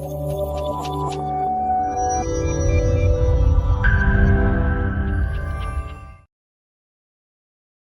うん。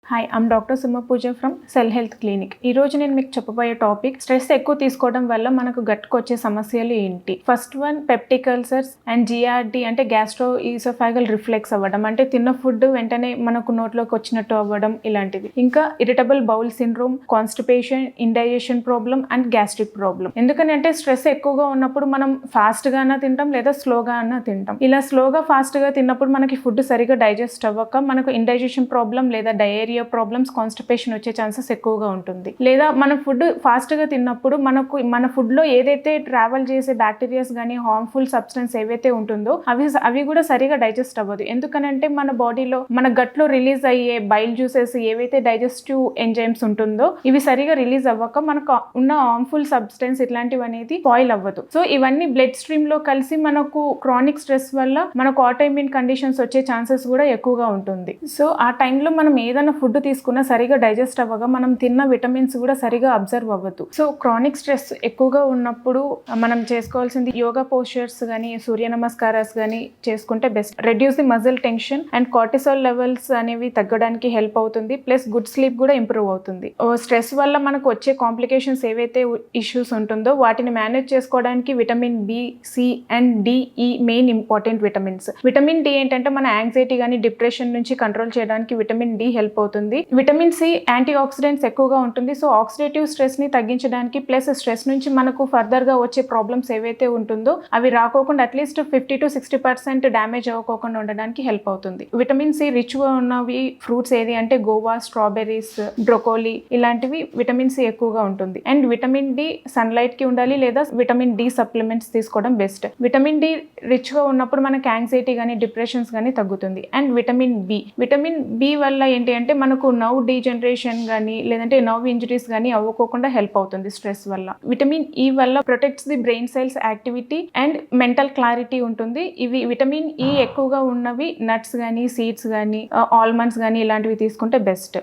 hi I'm doctor Suma Pooja from cell health clinic ఈ రోజు నేను మీకు చెప్పబోయే టాపిక్ స్ట్రెస్ ఎక్కువ తీసుకోవడం వల్ల మనకు గట్టుకొచ్చే సమస్యలు ఏంటి? First one peptic ulcers and GRD అంటే గ్యాస్ట్రో ఈసోఫాగల్ రిఫ్లెక్స్ అవ్వడం. అంటే తిన్న ఫుడ్ వెంటనే మనకు నోట్లోకి వచ్చినట్టు అవ్వడం ఇలాంటివి ఇంకా irritable bowel syndrome constipation indigestion problem and gastric problem ఎందుకని అంటే స్ట్రెస్ ఎక్కువగా ఉన్నప్పుడు మనం ఫాస్ట్ అన్నా తింటాం లేదా స్లోగా అన్నా తింటాం. ఇలా స్లోగా ఫాస్ట్గా తిన్నప్పుడు మనకి ఫుడ్ సరిగా డైజెస్ట్ అవ్వక మనకు ఇండైజెషన్ ప్రాబ్లం లేదా డయేరియా ప్రాబ్లమ్స్ కాన్స్టిపేషన్ వచ్చే ఛాన్సెస్ ఎక్కువగా ఉంటుంది. లేదా మన ఫుడ్ ఫాస్ట్గా తిన్నప్పుడు మనకు మన ఫుడ్లో ఏదైతే ట్రావెల్ చేసే బ్యాక్టీరియాస్ కానీ హార్మ్ఫుల్ సబ్స్టెన్స్ ఏవైతే ఉంటుందో అవి అవి కూడా సరిగా డైజెస్ట్ అవ్వదు. ఎందుకనంటే మన బాడీలో మన గట్లో రిలీజ్ అయ్యే బైల్ జ్యూసెస్ ఏవైతే డైజెస్టివ్ ఎంజైమ్స్ ఉంటుందో ఇవి సరిగా రిలీజ్ అవ్వక మనకు ఉన్న హార్మ్ఫుల్ సబ్స్టెన్స్ ఇట్లాంటివి అనేది బాయిల్ అవ్వదు. సో ఇవన్నీ బ్లడ్ స్ట్రీమ్లో కలిసి మనకు క్రానిక్ స్ట్రెస్ వల్ల మనకు ఆటోఇమ్యూన్ కండిషన్స్ వచ్చే ఛాన్సెస్ కూడా ఎక్కువగా ఉంటుంది. సో ఆ టైంలో మనం ఏదైనా ఫుడ్ ఫుడ్ తీసుకున్నా సరిగా డైజెస్ట్ అవ్వగా మనం తిన్న విటమిన్స్ కూడా సరిగా అబ్జర్వ్ అవ్వదు సో క్రానిక్ స్ట్రెస్ ఎక్కువగా ఉన్నప్పుడు మనం చేసుకోవాల్సింది యోగా పోస్చర్స్ కానీ సూర్య నమస్కారాస్ కానీ చేసుకుంటే best. Reduce the muscle tension and cortisol levels అనేవి తగ్గడానికి హెల్ప్ అవుతుంది. ప్లస్ గుడ్ స్లీప్ కూడా ఇంప్రూవ్ అవుతుంది. స్ట్రెస్ వల్ల మనకు వచ్చే కాంప్లికేషన్స్ ఏవైతే ఇష్యూస్ ఉంటుందో వాటిని మేనేజ్ చేసుకోవడానికి vitamin B C and D E main important vitamins vitamin D ఏంటంటే మన యాంగ్జైటీ కానీ డిప్రెషన్ నుంచి కంట్రోల్ చేయడానికి విటమిన్ డి హెల్ప్ అవుతుంది. విటమిన్ సి యాంటీ ఆక్సిడెంట్స్ ఎక్కువగా ఉంటుంది. సో ఆక్సిడేటివ్ స్ట్రెస్ని తగ్గించడానికి ప్లస్ స్ట్రెస్ నుంచి మనకు ఫర్దర్గా వచ్చే ప్రాబ్లమ్స్ ఏవైతే ఉంటుందో అవి రాకోకుండా at least fifty to sixty percent damage అవ్వకోకుండా ఉండడానికి హెల్ప్ అవుతుంది. విటమిన్ సి రిచ్గా ఉన్నవి ఫ్రూట్స్ ఏది అంటే గోవా స్ట్రాబెర్రీస్ బ్రొకోలీ ఇలాంటివి విటమిన్ సి ఎక్కువగా ఉంటుంది. అండ్ విటమిన్ డి సన్లైట్కి ఉండాలి లేదా విటమిన్ డి సప్లిమెంట్స్ తీసుకోవడం బెస్ట్ విటమిన్ డి రిచ్గా ఉన్నప్పుడు మనకి యాంగ్జైటీ కానీ డిప్రెషన్స్ కానీ తగ్గుతుంది. And vitamin B vitamin B వల్ల ఏంటి అంటే మనకు నవ్ డీజనరేషన్ కానీ లేదంటే నవ్ ఇంజరీస్ కానీ అవ్వకోకుండా హెల్ప్ అవుతుంది స్ట్రెస్ వల్ల. విటమిన్ ఈ e వల్ల protects the brain cells activity and mental clarity ఉంటుంది. ఇవి విటమిన్ ఈ e ఎక్కువగా ఉన్నవి నట్స్ కానీ సీడ్స్ కానీ ఆల్మండ్స్ కానీ ఇలాంటివి తీసుకుంటే బెస్ట్